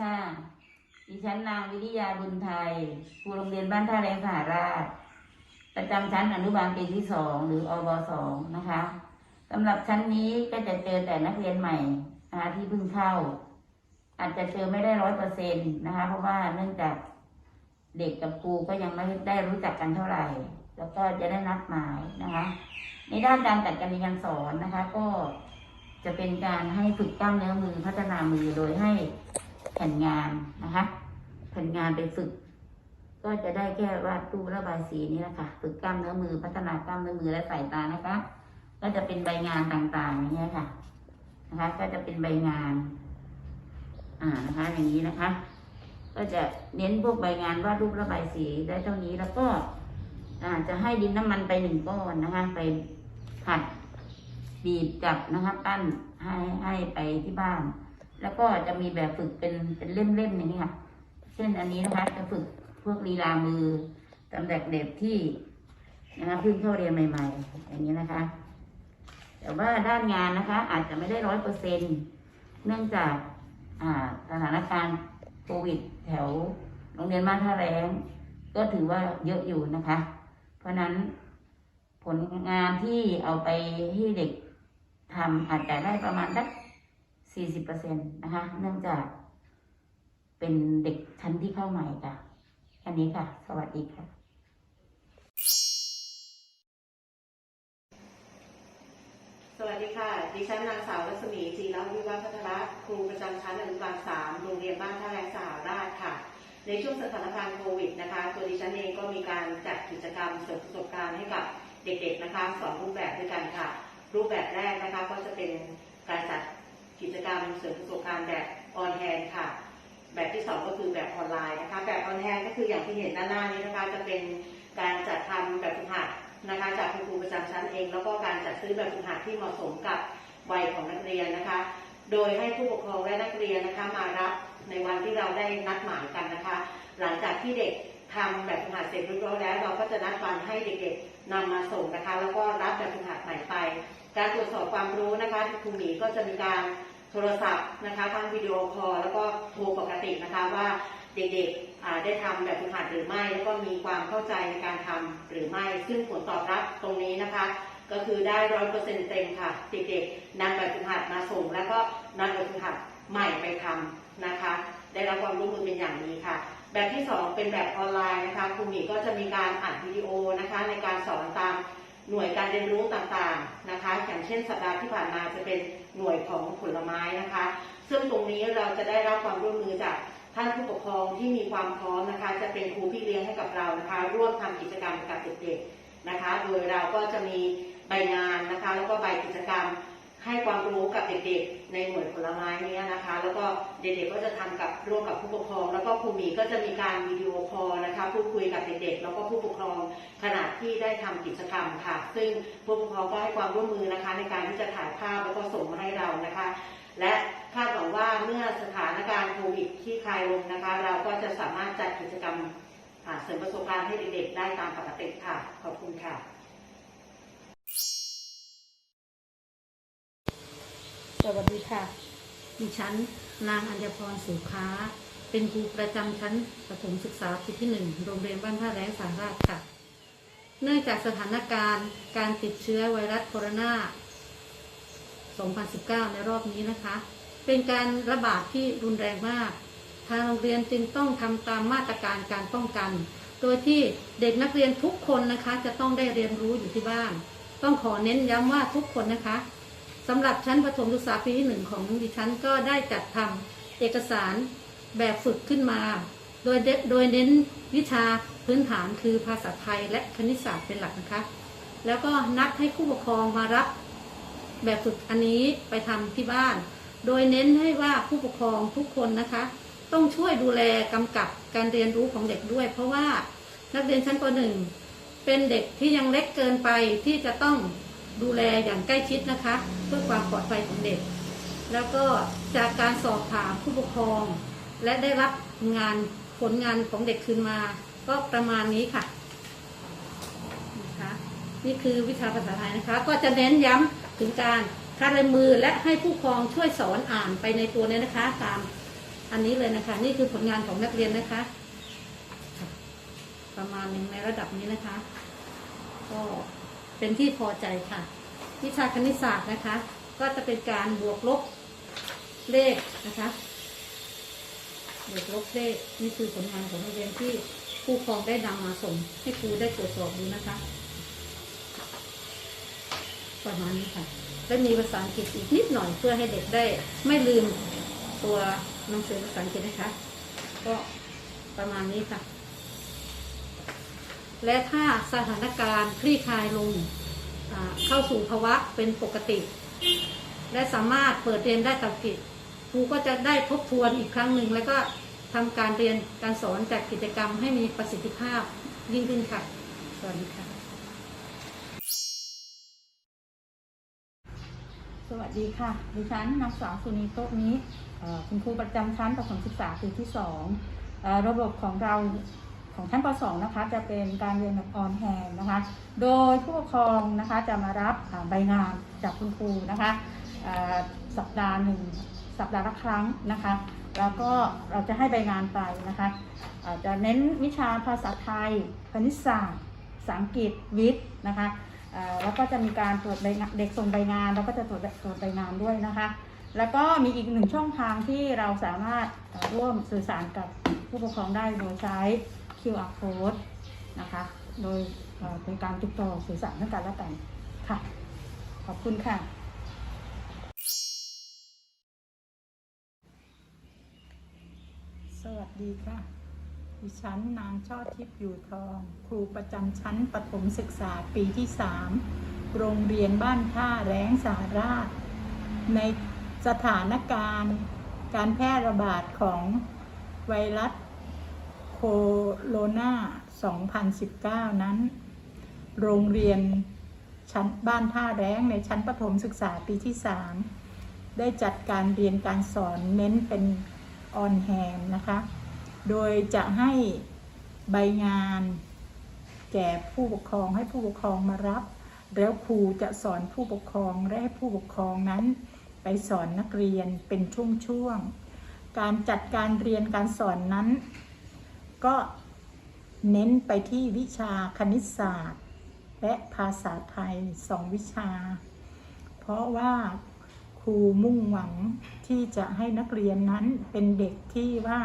ค่ะ ดิฉันนางวิทยาบุญไทย ครูโรงเรียนบ้านท่าแรงสหราช ประจำชั้นอนุบาลปีที่สองหรืออบสองนะคะสำหรับชั้นนี้ก็จะเจอแต่นักเรียนใหม่นะคะที่เพิ่งเข้า อาจจะเจอไม่ได้ร้อยเปอร์เซ็นต์นะคะ เพราะว่าเนื่องจากเด็กกับครูก็ยังไม่ได้รู้จักกันเท่าไหร่ แล้วก็จะได้นัดหมายนะคะ ในด้านการจัดการเรียนการสอนนะคะ ก็จะเป็นการให้ฝึกกล้ามเนื้อมือพัฒนามือโดยให้ แผ่นงานนะคะ แผ่นงานไปฝึก ก็จะได้แค่วาดรูประบายสีนี่แหละค่ะ ฝึกกล้ามเนื้อมือพัฒนากล้ามเนื้อมือและสายตานะคะ ก็จะเป็นใบงานต่างๆอย่างเงี้ยค่ะ นะคะ ก็จะเป็นใบงาน อ่านะคะ อย่างนี้นะคะ ก็จะเน้นพวกใบงานวาดรูประบายสีได้เท่านี้แล้วก็อาจะให้ดินน้ำมันไปหนึ่งก้อนนะคะ ไปผัดบีบจับนะคะ ปั้นให้ให้ไปที่บ้าน แล้วก็จะมีแบบฝึกเป็นเป็นเล่มๆอย่างนี้ค่ะ เช่นอันนี้นะคะ จะฝึกพวกลีลามือสำหรับเด็กที่นะคะเพิ่งเข้าเรียนใหม่ ๆ อย่างนี้นะคะ แต่ว่าด้านงานนะคะ อาจจะไม่ได้ร้อยเปอร์เซ็นเนื่องจากสถานการณ์โควิด แถวโรงเรียนบ้านท่าแรงก็ถือว่าเยอะอยู่นะคะ เพราะฉะนั้นผลงานที่เอาไปให้เด็กทำอาจจะได้ประมาณสัก สี่สิบเปอร์เซ็นตนะคะ เนื่องจาก เป็นเด็กชั้นที่เข้าใหม่ค่ะแค่นี้ค่ะ สวัสดีค่ะสวัสดีค่ะ ดิฉันนางสาวรัศมีจีรวิวัฒน์พัฒระครูประจำชั้นอนุบาลสามโรงเรียนบ้านท่าแรงสหราชค่ะ ในช่วงสถานการณ์โควิดนะคะตัวดิฉันเองก็มีการจัดกิจกรรมเสริมประสบการณ์ให้กับเด็กๆนะคะสองรูปแบบด้วยกันค่ะ รูปแบบแรกนะคะก็จะเป็นการจัด กิจกรรมเสริมประสบการณ์แบบออนแฮนค่ะ แบบที่สองก็คือแบบออนไลน์นะคะแบบออนแฮนก็คืออย่างที่เห็นด้านหน้านี้นะคะจะเป็นการจัดทำแบบฝึกหัดนะคะจากคุณครูประจำชั้นเอง แล้วก็การจัดซื้อแบบฝึกหัดที่เหมาะสมกับวัยของนักเรียนนะคะ โดยให้ผู้ปกครองและนักเรียนนะคะมารับในวันที่เราได้นัดหมายกันนะคะ หลังจากที่เด็กทำแบบฝึกหัดเสร็จเรียบร้อยแล้ว เราก็จะนัดวันให้เด็กๆนำมาส่งนะคะ แล้วก็รับแบบฝึกหัดใหม่ไป การตรวจสอบความรู้นะคะครูหมีก็จะมีการโทรศัพท์นะคะทั้งวิดีโอคอลแล้วก็โทรปกตินะคะว่าเด็กๆได้ทำแบบฝึกหัดหรือไม่ แล้วก็มีความเข้าใจในการทำหรือไม่ ซึ่งผลตอบรับตรงนี้นะคะ ก็คือได้ร้อยเปอร์เซ็นต์เต็มค่ะ เด็กๆนำแบบฝึกหัดมาส่ง แล้วก็นำแบบฝึกหัดใหม่ไปทำนะคะ ได้รับความร่วมมือเป็นอย่างดีค่ะ แบบที่สองเป็นแบบออนไลน์นะคะครูหมีก็จะมีการอัดวิดีโอนะคะในการสอนตาม หน่วยการเรียนรู้ต่างๆนะคะ อย่างเช่นสัปดาห์ที่ผ่านมาจะเป็นหน่วยของผลไม้นะคะ ซึ่งตรงนี้เราจะได้รับความร่วมมือจากท่านผู้ปกครองที่มีความพร้อมนะคะ จะเป็นครูพี่เลี้ยงให้กับเรานะคะ ร่วมทำกิจกรรมกับเด็กๆนะคะ โดยเราก็จะมีใบงานนะคะ แล้วก็ใบกิจกรรม ให้ความรู้กับเด็กๆ ในหน่วยผลไม้นี้นะคะ แล้วก็เด็กๆก็จะทำกับร่วมกับผู้ปกครอง แล้วก็ครูมีก็จะมีการวิดีโอคอลนะคะพูดคุยกับเด็กๆ แล้วก็ผู้ปกครองขณะที่ได้ทำกิจกรรมค่ะ ซึ่งผู้ปกครองก็ให้ความร่วมมือนะคะ ในการที่จะถ่ายภาพแล้วก็ส่งมาให้เรานะคะ และคาดหวังว่าเมื่อสถานการณ์โควิดที่คลายลงนะคะ เราก็จะสามารถจัดกิจกรรมเสริมประสบการณ์ให้เด็กๆ ได้ตามปกติค่ะ ขอบคุณค่ะ สวัสดีค่ะ ดิฉันนางอัญญพรสุค้า เป็นครูประจำชั้นประถมศึกษาปีที่หนึ่งโรงเรียนบ้านท่าแรงสาราชค่ะ เนื่องจากสถานการณ์การติดเชื้อไวรัสโคโรนา 2019 ในรอบนี้นะคะ เป็นการระบาดที่รุนแรงมาก ทางโรงเรียนจึงต้องทำตามมาตรการการป้องกัน โดยที่เด็กนักเรียนทุกคนนะคะ จะต้องได้เรียนรู้อยู่ที่บ้าน ต้องขอเน้นย้ำว่าทุกคนนะคะ สำหรับชั้นประถมศึกษาปีที่หนึ่งของดิฉันก็ได้จัดทำเอกสารแบบฝึกขึ้นมา โดยโดยเน้นวิชาพื้นฐานคือภาษาไทยและคณิตศาสตร์เป็นหลักนะคะ แล้วก็นัดให้ผู้ปกครองมารับแบบฝึกอันนี้ไปทำที่บ้าน โดยเน้นให้ว่าผู้ปกครองทุกคนนะคะ ต้องช่วยดูแลกำกับการเรียนรู้ของเด็กด้วย เพราะว่านักเรียนชั้นป .1 เป็นเด็กที่ยังเล็กเกินไปที่จะต้อง ดูแลอย่างใกล้ชิดนะคะ เพื่อความปลอดภัยของเด็ก แล้วก็จากการสอบถามผู้ปกครอง และได้รับงานผลงานของเด็กคืนมา ก็ประมาณนี้ค่ะนะคะนี่คือวิชาภาษาไทยนะคะ ก็จะเน้นย้ำถึงการคัดลายมือและให้ผู้ปกครองช่วยสอนอ่านไปในตัวนี้นะคะ ตามอันนี้เลยนะคะ นี่คือผลงานของนักเรียนนะคะค่ะประมาณหนึ่งในระดับนี้นะคะก็ เป็นที่พอใจค่ะ วิชาคณิตศาสตร์นะคะ ก็จะเป็นการบวกลบเลขนะคะบวกลบเลขนี่คือผลงานของนักเรียนที่ผู้ปกครองได้นำมาส่งให้ครูได้ตรวจสอบดูนะคะ ประมาณนี้ค่ะ และมีภาษาอังกฤษอีกนิดหน่อยเพื่อให้เด็กได้ไม่ลืมตัวหนังสือภาษาอังกฤษนะคะ ก็ประมาณนี้ค่ะ และถ้าสถานการณ์คลี่คลายลงเข้าสู่ภาวะเป็นปกติ และสามารถเปิดเรียนได้ตามกิจครูก็จะได้ทบทวนอีกครั้งหนึ่ง แล้วก็ทำการเรียนการสอนจากกิจกรรมให้มีประสิทธิภาพยิ่งขึ้นค่ะ สวัสดีค่ะ สวัสดีค่ะ ดิฉันนางสาวสุนีโต๊ะนี้คุณครูประจำชั้นประถมศึกษาปีที่สองระบบของเรา ของชั้นป .2 นะคะจะเป็นการเรียนแบบออนแฮนนะคะ โดยผู้ปกครองนะคะจะมารับใบงานจากคุณครูนะคะสัปดาห์หนึ่งสัปดาห์ละครั้งนะคะ แล้วก็เราจะให้ใบงานไปนะคะจะเน้นวิชาภาษาไทย คณิตศาสตร์ภาษาอังกฤษวิทย์นะคะแล้วก็จะมีการตรวจใบเด็กส่งใบงานเราก็จะตรวจตรวจใบงานด้วยนะคะ แล้วก็มีอีกหนึ่งช่องทางที่เราสามารถร่วมสื่อสารกับผู้ปกครองได้โดยใช้ QR code นะคะ โดยเป็นการติดต่อสื่อสารทั้งกันและกันค่ะ ขอบคุณค่ะ สวัสดีค่ะ ดิฉันนางช่อทิพย์อยู่ทอง ครูประจำชั้นประถมศึกษาปีที่ 3 โรงเรียนบ้านท่าแรงสาราช ในสถานการณ์การแพร่ระบาดของไวรัส โคโรนา2019 นั้น โรงเรียนชั้นบ้านท่าแร้งในชั้นประถมศึกษาปีที่ 3 ได้จัดการเรียนการสอนเน้นเป็นออนแฮนนะคะ โดยจะให้ใบงานแก่ผู้ปกครองให้ผู้ปกครองมารับ แล้วครูจะสอนผู้ปกครองและให้ผู้ปกครองนั้น ไปสอนนักเรียนเป็นช่วงๆ การจัดการเรียนการสอนนั้น ก็เน้นไปที่วิชาคณิตศาสตร์ และภาษาไทยสองวิชา เพราะว่าครูมุ่งหวังที่จะให้นักเรียนนั้นเป็นเด็กที่ว่า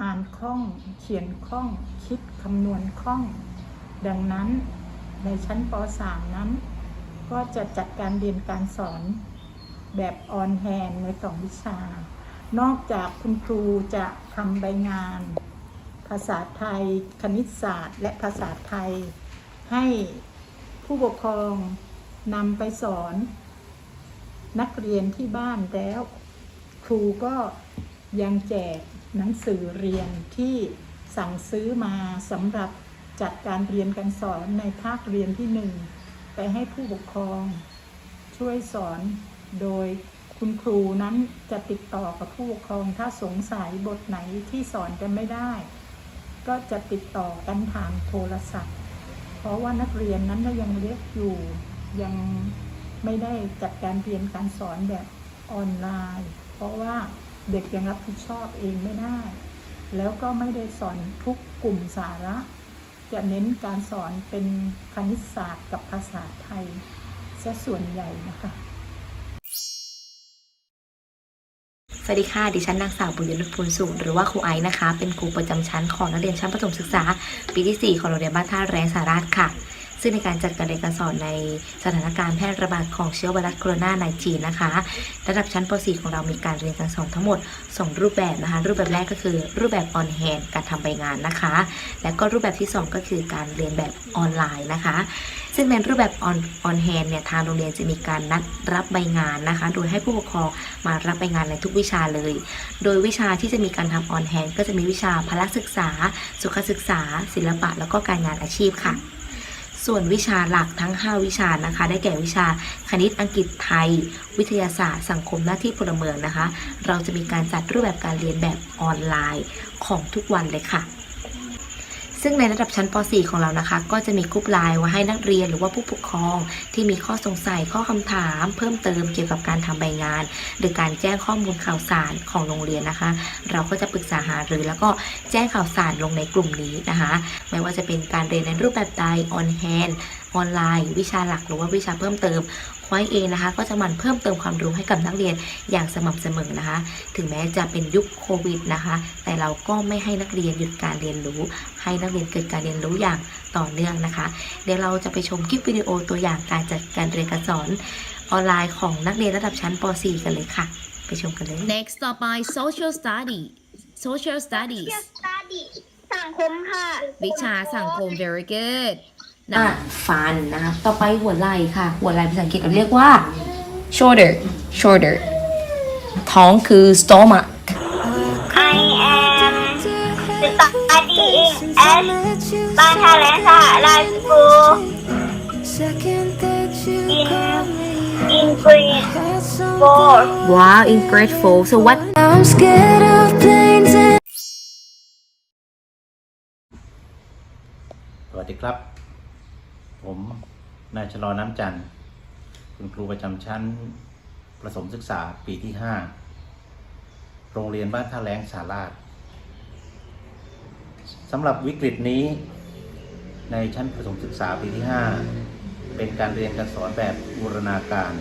อ่านคล่องเขียนคล่องคิดคำนวณคล่อง ดังนั้นในชั้นป .3 นั้น ก็จะจัดการเรียนการสอนแบบออนแฮนในสองวิชา นอกจากคุณครูจะทำใบงาน ภาษาไทย คณิตศาสตร์ และภาษาไทย ให้ผู้ปกครองนำไปสอน นักเรียนที่บ้านแล้ว ครูก็ยังแจกหนังสือเรียนที่สั่งซื้อมาสำหรับจัดการเรียนการสอนในภาคเรียนที่หนึ่งไปให้ผู้ปกครอง ช่วยสอนโดยคุณครูนั้นจะติดต่อกับผู้ปกครองถ้าสงสัยบทไหนที่สอนกันไม่ได้ ก็จะติดต่อกันทางโทรศัพท์ เพราะว่านักเรียนนั้นก็ยังเล็กอยู่ ยังไม่ได้จัดการเรียนการสอนแบบออนไลน์ เพราะว่าเด็กยังรับผิดชอบเองไม่ได้ แล้วก็ไม่ได้สอนทุกกลุ่มสาระ จะเน้นการสอนเป็นคณิตศาสตร์กับภาษาไทยซะส่วนใหญ่นะคะ ส วัสดีค่ะ ดิฉันนางสาวบุญยนุพูนสูงหรือว่าครูไอซ์นะคะ เป็นครูประจำชั้นของนักเรียนชั้นประถมศึกษา ปีที่ 4 ของโรงเรียนบ้านท่าแรงสาราชค่ะ ซึ่งในการจัดการเรียนการสอนในสถานการณ์แพร่ระบาดของเชื้อไวรัสโคโรนาในจีนนะคะ ระดับชั้นป .4 ของเรามีการเรียนการสอนทั้งหมด 2 รูปแบบนะคะ รูปแบบแรกก็คือรูปแบบออนแฮนการทำใบงานนะคะ และก็รูปแบบที่ 2 ก็คือการเรียนแบบออนไลน์นะคะ ซึ่งในรูปแบบออนออนแฮนเนี่ยทางโรงเรียนจะมีการนัดรับใบงานนะคะ โดยให้ผู้ปกครองมารับใบงานในทุกวิชาเลย โดยวิชาที่จะมีการทำออนแฮนก็จะมีวิชาพละศึกษา สุขศึกษา ศิลปะ แล้วก็การงานอาชีพค่ะ ส่วนวิชาหลักทั้ง 5 วิชานะคะ ได้แก่วิชาคณิตอังกฤษไทย วิทยาศาสตร์ สังคมหน้าที่พลเมืองนะคะ เราจะมีการจัดรูปแบบการเรียนแบบออนไลน์ของทุกวันเลยค่ะ ซึ่งในระดับชั้นป .4 ของเรานะคะ ก็จะมีกรุ๊ปไลน์ไว้ให้นักเรียนหรือว่าผู้ปกครอง ที่มีข้อสงสัยข้อคำถาม เพิ่มเติมเกี่ยวกับการทำใบงาน หรือการแจ้งข้อมูลข่าวสารของโรงเรียนนะคะ เราก็จะปรึกษาหารือแล้วก็แจ้งข่าวสารลงในกลุ่มนี้นะคะ ไม่ว่าจะเป็นการเรียนในรูปแบบใด on hand ออนไลน์ วิชาหลักหรือว่าวิชาเพิ่มเติมควายเองนะคะก็จะหมันเพิ่มเติมความรู้ให้กับนักเรียนอย่างสม่ำเสมอนะคะ ถึงแม้จะเป็นยุคโควิดนะคะ แต่เราก็ไม่ให้นักเรียนหยุดการเรียนรู้ ให้นักเรียนเกิดการเรียนรู้อย่างต่อเนื่องนะคะ เดี๋ยวเราจะไปชมคลิปวิดีโอตัวอย่างการจัดการเรียนการสอนออนไลน์ของนักเรียนระดับชั้นป .4 กันเลยค่ะ ไปชมกันเลย Next ต่อไป social study social studies สังคมค่ะ วิชาสังคม very good อะฟันนะคะต่อไปหัวไหล่ค่ะ หัวไหล่ภาษาอังกฤษเราเรียกว่า shoulder shoulder ท้องคือ stomach I am studying at บ้านทาแลสหราชสกูล in in grade four ว้าว in grade 4 so what I'm scared of planes and สวัสดีครับ ผมนายชลอน้ำจันทร์คุณครูประจำชั้นประถมศึกษาปีที่ 5 โรงเรียนบ้านท่าแรงสาราชสำหรับวิกฤตนี้ ในชั้นประถมศึกษาปีที่ 5 เป็นการเรียนการสอนแบบบูรณาการ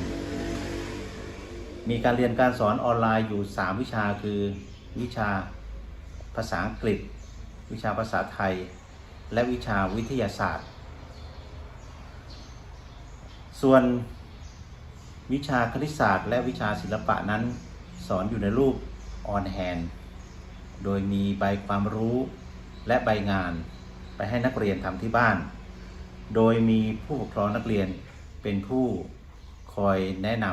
มีการเรียนการสอนออนไลน์อยู่ 3 วิชาคือวิชาภาษาอังกฤษ วิชาภาษาไทย และวิชาวิทยาศาสตร์ ส่วนวิชาคณิตศาสตร์ และวิชาศิลปะนั้น สอนอยู่ในรูปออนแฮนโดยมีใบความรู้และใบงานไปให้นักเรียนทำที่บ้าน โดยมีผู้ปกครองนักเรียนเป็นผู้คอยแนะน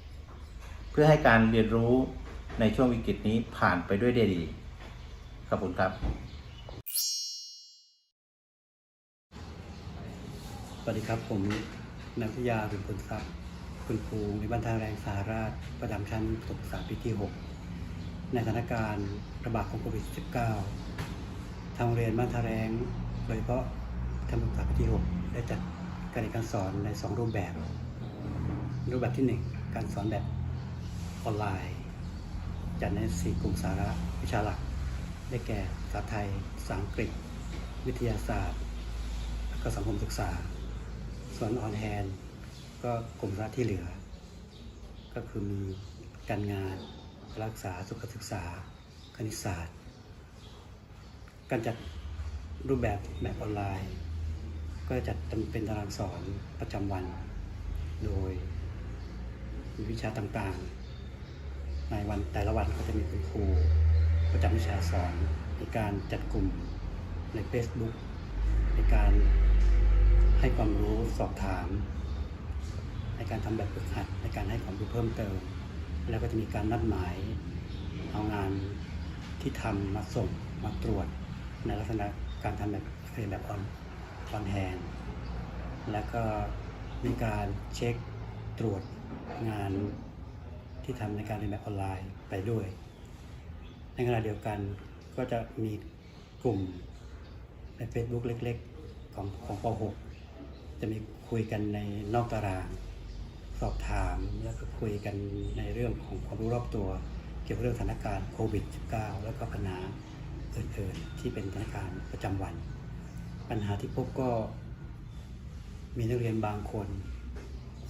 ำเพื่อให้การเรียนรู้ในช่วงวิกฤตนี้ผ่านไปด้วยได้ดี ขอบคุณครับ สวัสดีครับผม นักวิทยาเป็นผลทรัพย์คุณครูในบ้านทางแรงสาราชประจำชั้นศึกษาปีที่ 6 ในสถานการณ์ระบาดของโควิด -19 ทางโรงเรียนบ้านทาแรงโดยเฉพาะทางศึกษาปีที่ 6 ได้จัดการเรียนการสอนใน 2 รูปแบบ รูปแบบที่ 1 การสอนแบบออนไลน์จัดใน 4 กลุ่มสาระวิชาหลัก ได้แก่ภาษาไทยภาษาอังกฤษ วิทยาศาสตร์ และก็สังคมศึกษา ส่วนออนแฮนก็กลุ่มสาระที่เหลือ ก็คือมีการงานรักษาสุขศึกษา คณิตศาสตร์ การจัดรูปแบบแบบออนไลน์ ก็จะจัดเป็นตารางสอนประจำวัน โดยมีวิชาต่างๆ ในวันแต่ละวันก็จะมีคุณครูประจำวิชาสอนในการจัดกลุ่มใน Facebook ในการ ให้ความรู้สอบถาม ในการทำแบบฝึกหัดในการให้ความรู้เพิ่มเติม แล้วก็จะมีการนัดหมายเอางานที่ทำมาส่งมาตรวจ ในลักษณะการทำแบบเรียนแบบออนออนแฮนแล้วก็มีการเช็คตรวจงานที่ทำในการเรียนแบบออนไลน์ไปด้วย ในขณะเดียวกันก็จะมีกลุ่มใน Facebook เล็กๆ ของของป .6 จะมีคุยกันในนอกตาราง สอบถามแล้วก็คุยกันในเรื่องของความรู้รอบตัว เกี่ยวกับเรื่องสถานการณ์โควิด -19 แล้วก็ปัญหาอื่นๆ ที่เป็นสถานการณ์ประจำวัน ปัญหาที่พบก็มีนักเรียนบางคน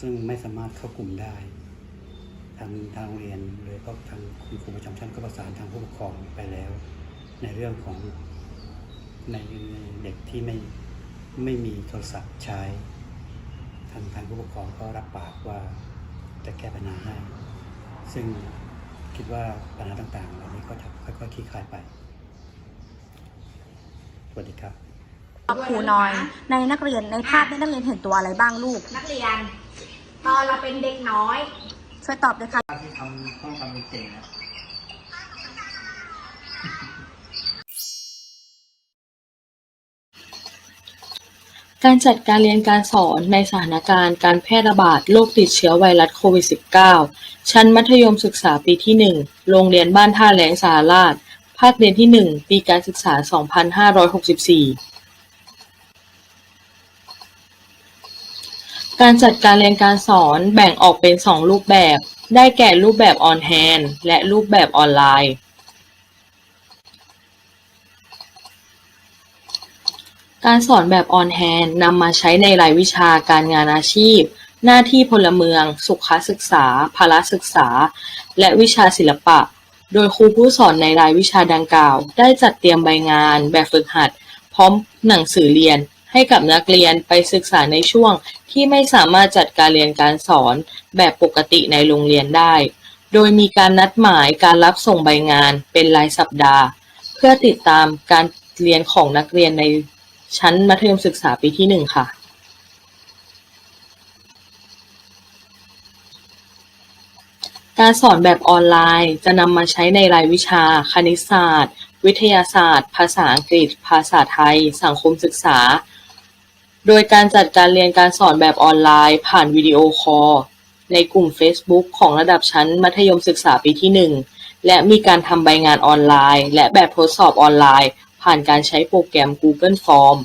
ซึ่งไม่สามารถเข้ากลุ่มได้ ทางทางโรงเรียนโดยเฉพาะทางคุณครูประจำชั้นก็ประสานทางผู้ปกครองไปแล้ว ในเรื่องของในเด็กที่ไม่ ไม่มีโทรศัพท์ใช้ทางทางผู้ปกครองก็รับปากว่าจะแก้ปัญหาให้ซึ่งคิดว่าปัญหาต่างๆเหล่านี้ก็จะค่อยๆคลี่คลายไปสวัสดีครับครูน้อย ในนักเรียนในภาพในนักเรียนเห็นตัวอะไรบ้างลูก นักเรียน ตอนเราเป็นเด็กน้อย ช่วยตอบด้วยค่ะที่ทำต้องทำเก่งนะ การจัดการเรียนการสอนในสถานการณ์การแพร่ระบาดโรคติดเชื้อไวรัสโควิด -19 ชั้นมัธยมศึกษาปีที่ 1 โรงเรียนบ้านท่าแหลงสาราช ภาคเรียนที่ 1 ปีการศึกษา 2564 การจัดการเรียนการสอนแบ่งออกเป็น 2 รูปแบบ ได้แก่รูปแบบ on hand และรูปแบบออนไลน์ การสอนแบบ on hand นำมาใช้ในรายวิชาการงานอาชีพ หน้าที่พลเมือง สุขศึกษา พละศึกษา และวิชาศิลปะ โดยครูผู้สอนในรายวิชาดังกล่าว ได้จัดเตรียมใบงาน แบบฝึกหัด พร้อมหนังสือเรียน ให้กับนักเรียนไปศึกษาในช่วง ที่ไม่สามารถจัดการเรียนการสอนแบบปกติในโรงเรียนได้ โดยมีการนัดหมายการรับส่งใบงานเป็นรายสัปดาห์ เพื่อติดตามการเรียนของนักเรียนใน ชั้นมัธยมศึกษาปีที่หนึ่งค่ะการสอนแบบออนไลน์จะนำมาใช้ในรายวิชา คณิตศาสตร์ วิทยาศาสตร์ ภาษาอังกฤษ ภาษาไทย สังคมศึกษา โดยการจัดการเรียนการสอนแบบออนไลน์ ผ่านวิดีโอคอลในกลุ่ม Facebook ของระดับชั้นมัธยมศึกษาปีที่ 1 และมีการทำใบงานออนไลน์ และแบบทดสอบออนไลน์ ผ่านการใช้โปรแกรม Google Form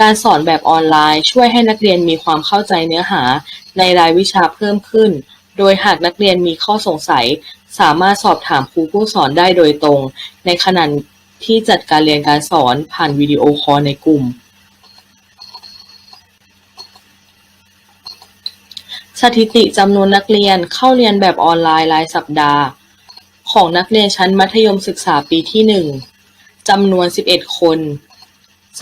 การสอนแบบออนไลน์ช่วยให้นักเรียนมีความเข้าใจเนื้อหาในรายวิชาเพิ่มขึ้น โดยหากนักเรียนมีข้อสงสัย สามารถสอบถามครูผู้สอนได้โดยตรง ในขณะที่จัดการเรียนการสอนผ่านวิดีโอคอลในกลุ่ม สถิติจำนวนนักเรียนเข้าเรียนแบบออนไลน์รายสัปดาห์ ของนักเรียนชั้นมัธยมศึกษาปีที่ 1 จำนวน 11 คน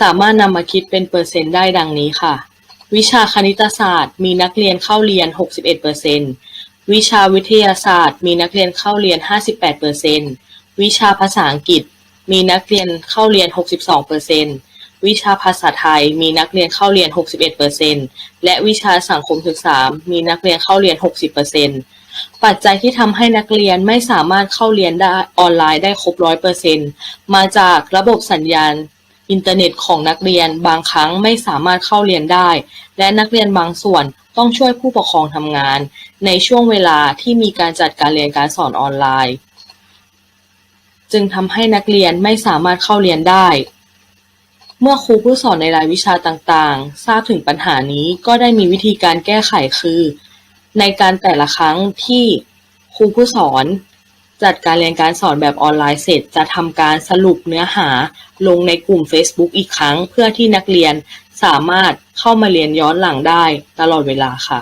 สามารถนำมาคิดเป็นเปอร์เซ็นต์ได้ดังนี้ค่ะ วิชาคณิตศาสตร์ มีนักเรียนเข้าเรียน 61%วิชาวิทยาศาสตร์ มีนักเรียนเข้าเรียน 58%วิชาภาษาอังกฤษ มีนักเรียนเข้าเรียน 62%วิชาภาษาไทย มีนักเรียนเข้าเรียน 61%และวิชาสังคมศึกษา มีนักเรียนเข้าเรียน 60% ปัจจัยที่ทำให้นักเรียนไม่สามารถเข้าเรียนได้ออนไลน์ได้ครบ100%มาจากระบบสัญญาณอินเทอร์เน็ตของนักเรียนบางครั้งไม่สามารถเข้าเรียนได้ และนักเรียนบางส่วนต้องช่วยผู้ปกครองทำงาน ในช่วงเวลาที่มีการจัดการเรียนการสอนออนไลน์ จึงทำให้นักเรียนไม่สามารถเข้าเรียนได้ เมื่อครูผู้สอนในรายวิชาต่างๆ ทราบถึงปัญหานี้ก็ได้มีวิธีการแก้ไขคือ ในการแต่ละครั้งที่ครูผู้สอนจัดการเรียนการสอนแบบออนไลน์เสร็จ จะทำการสรุปเนื้อหาลงในกลุ่ม Facebook อีกครั้ง เพื่อที่นักเรียนสามารถเข้ามาเรียนย้อนหลังได้ตลอดเวลาค่ะ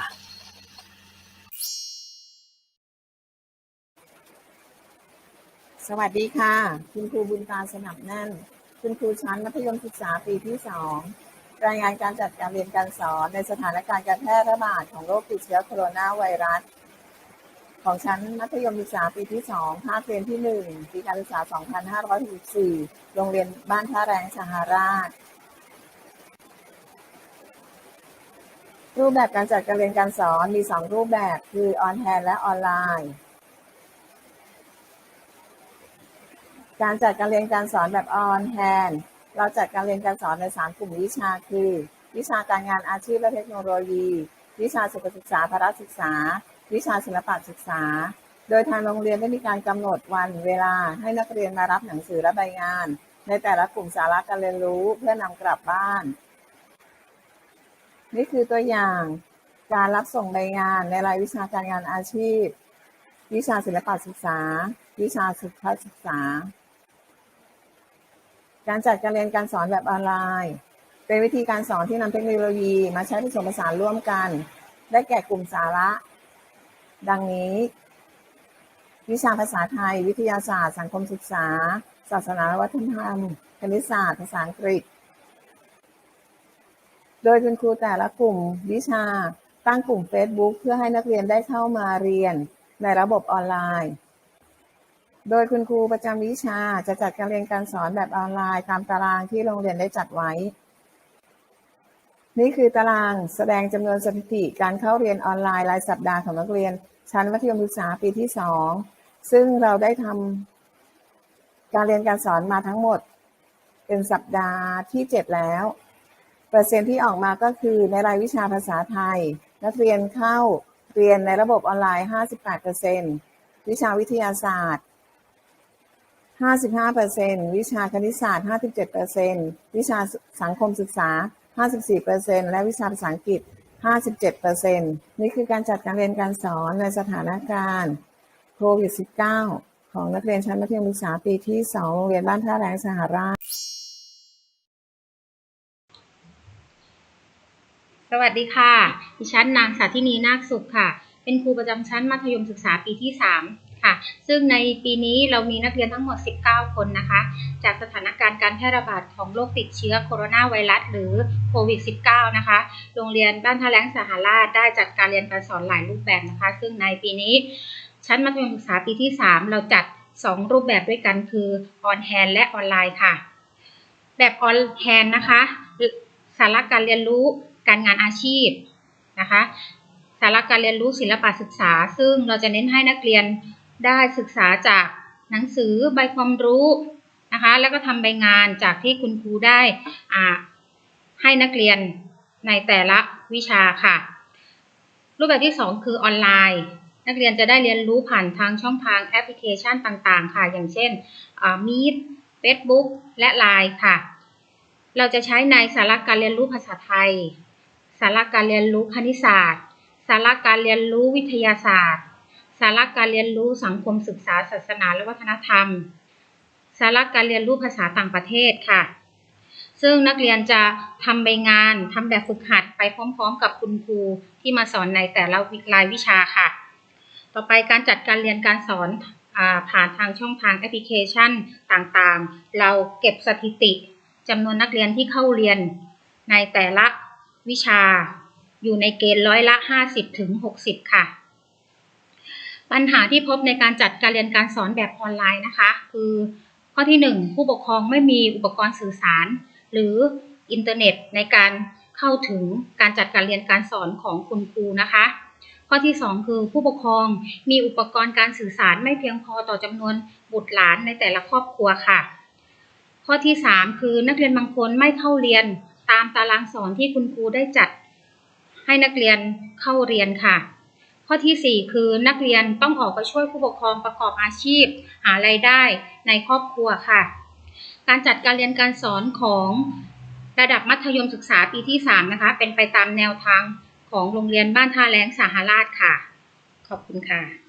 สวัสดีค่ะ คุณครูบุญตาสนับแน่น คุณครูชั้นมัธยมศึกษาปีที่สอง รายงานการจัดการเรียนการสอนในสถานการณ์การแพร่ระบาดของโรคติดเชื้อโคโรนาไวรัส ของชั้นมัธยมศึกษาปีที่สองภาคเรียนที่หนึ่งปีการศึกษา 2564 โรงเรียนบ้านท่าแรงสหราช รูปแบบการจัดการเรียนการสอนมี 2 รูปแบบคือออนแ n d และออนไลน์การจัดการเรียนการสอนแบบออนแ n d เราจัดการเรียนการสอนใน 3 กลุ่มวิชาคือ วิชาการงานอาชีพและเทคโนโลยี วิชาสุขศึกษาพละศึกษา วิชาศิลปะศึกษา โดยทางโรงเรียนได้มีการกำหนดวันเวลาให้นักเรียนมารับหนังสือและใบงาน ในแต่ละกลุ่มสาระการเรียนรู้เพื่อนำกลับบ้าน นี่คือตัวอย่างการรับส่งใบงานในรายวิชาการงานอาชีพ วิชาศิลปะศึกษา วิชาสุขศึกษา การจัดการเรียนการสอนแบบออนไลน์ เป็นวิธีการสอนที่นำเทคโนโลยีมาใช้ผสมผสานร่วมกัน ได้แก่กลุ่มสาระ ดังนี้ วิชาภาษาไทย วิทยาศาสตร์ สังคมศึกษา ศาสนาและวัฒนธรรม คณิตศาสตร์ ภาษาอังกฤษ โดยคุณครูแต่ละกลุ่มวิชาตั้งกลุ่ม Facebook เพื่อให้นักเรียนได้เข้ามาเรียนในระบบออนไลน์ โดยคุณครูประจำวิชาจะจัดการเรียนการสอนแบบออนไลน์ตามตารางที่โรงเรียนได้จัดไว้ นี่คือตารางแสดงจำนวนสถิติการเข้าเรียนออนไลน์รายสัปดาห์ของนักเรียน ชั้นมัธยมศึกษาปีที่ 2 ซึ่งเราได้ทำการเรียนการสอนมาทั้งหมด เป็นสัปดาห์ที่ 7 แล้ว เปอร์เซ็นต์ที่ออกมาก็คือในรายวิชาภาษาไทย นักเรียนเข้าเรียนในระบบออนไลน์ 58%วิชาวิทยาศาสตร์ 55%วิชาคณิตศาสตร์57%วิชาสังคมศึกษา54%และวิชาภาษาอังกฤษ57%นี่คือการจัดการเรียนการสอนในสถานการณ์โควิด -19 ของนักเรียนชั้นมัธยมศึกษาปีที่2โรงเรียนบ้านท่าแรงสหราชสวัสดีค่ะ ดิฉันนางสาธินีนาคสุขค่ะ เป็นครูประจำชั้นมัธยมศึกษาปีที่3 ค่ะ ซึ่งในปีนี้เรามีนักเรียนทั้งหมด 19 คนนะคะ จากสถานการณ์การแพร่ระบาดของโรคติดเชื้อโคโรนาไวรัสหรือโควิด -19 นะคะ โรงเรียนบ้านท่าแรงสหราชได้จัดการเรียนการสอนหลายรูปแบบนะคะ ซึ่งในปีนี้ ชั้นมัธยมศึกษาปีที่ 3 เราจัด 2 รูปแบบด้วยกันคือออนแฮนและออนไลน์ค่ะ แบบออนแฮนนะคะ สาระการเรียนรู้การงานอาชีพนะคะสาระการเรียนรู้ศิลปะศึกษา ซึ่งเราจะเน้นให้นักเรียน ได้ศึกษาจากหนังสือใบความรู้นะคะ แล้วก็ทำใบงานจากที่คุณครูได้อ่าให้นักเรียนในแต่ละวิชาค่ะ รูปแบบที่ 2 คือออนไลน์ นักเรียนจะได้เรียนรู้ผ่านทางช่องทางแอปพลิเคชันต่างๆ ค่ะ อย่างเช่นมีด Facebook และ Line ค่ะ เราจะใช้ในสาระการเรียนรู้ภาษาไทย สาระการเรียนรู้คณิตศาสตร์ สาระการเรียนรู้วิทยาศาสตร์ สาระการเรียนรู้สังคมศึกษาศาสนาและวัฒนธรรม สาระการเรียนรู้ภาษาต่างประเทศค่ะ ซึ่งนักเรียนจะทำใบงานทำแบบฝึกหัดไปพร้อม ๆ กับคุณครูที่มาสอนในแต่ละรายวิชาค่ะ ต่อไปการจัดการเรียนการสอนอผ่านทางช่องทางแอปพลิเคชันต่างๆ เราเก็บสถิติจำนวนนักเรียนที่เข้าเรียนในแต่ละวิชาอยู่ในเกณฑ์ร้อยละ 50ถึง60 ค่ะ ปัญหาที่พบในการจัดการเรียนการสอนแบบออนไลน์นะคะ คือข้อที่ 1 ผู้ปกครองไม่มีอุปกรณ์สื่อสาร หรืออินเทอร์เน็ตในการเข้าถึงการจัดการเรียนการสอนของคุณครูนะคะ ข้อที่ 2 คือผู้ปกครองมีอุปกรณ์การสื่อสารไม่เพียงพอต่อจำนวนบุตรหลานในแต่ละครอบครัวค่ะ ข้อที่ 3 คือนักเรียนบางคนไม่เข้าเรียนตามตารางสอนที่คุณครูได้จัด ให้นักเรียนเข้าเรียนค่ะ ข้อที่ 4 คือนักเรียนต้องออกไปช่วยผู้ปกครองประกอบอาชีพ หารายได้ในครอบครัวค่ะ การจัดการเรียนการสอนของระดับมัธยมศึกษาปีที่ 3 นะคะ เป็นไปตามแนวทางของโรงเรียนบ้านท่าแรงสหราชค่ะ ขอบคุณค่ะ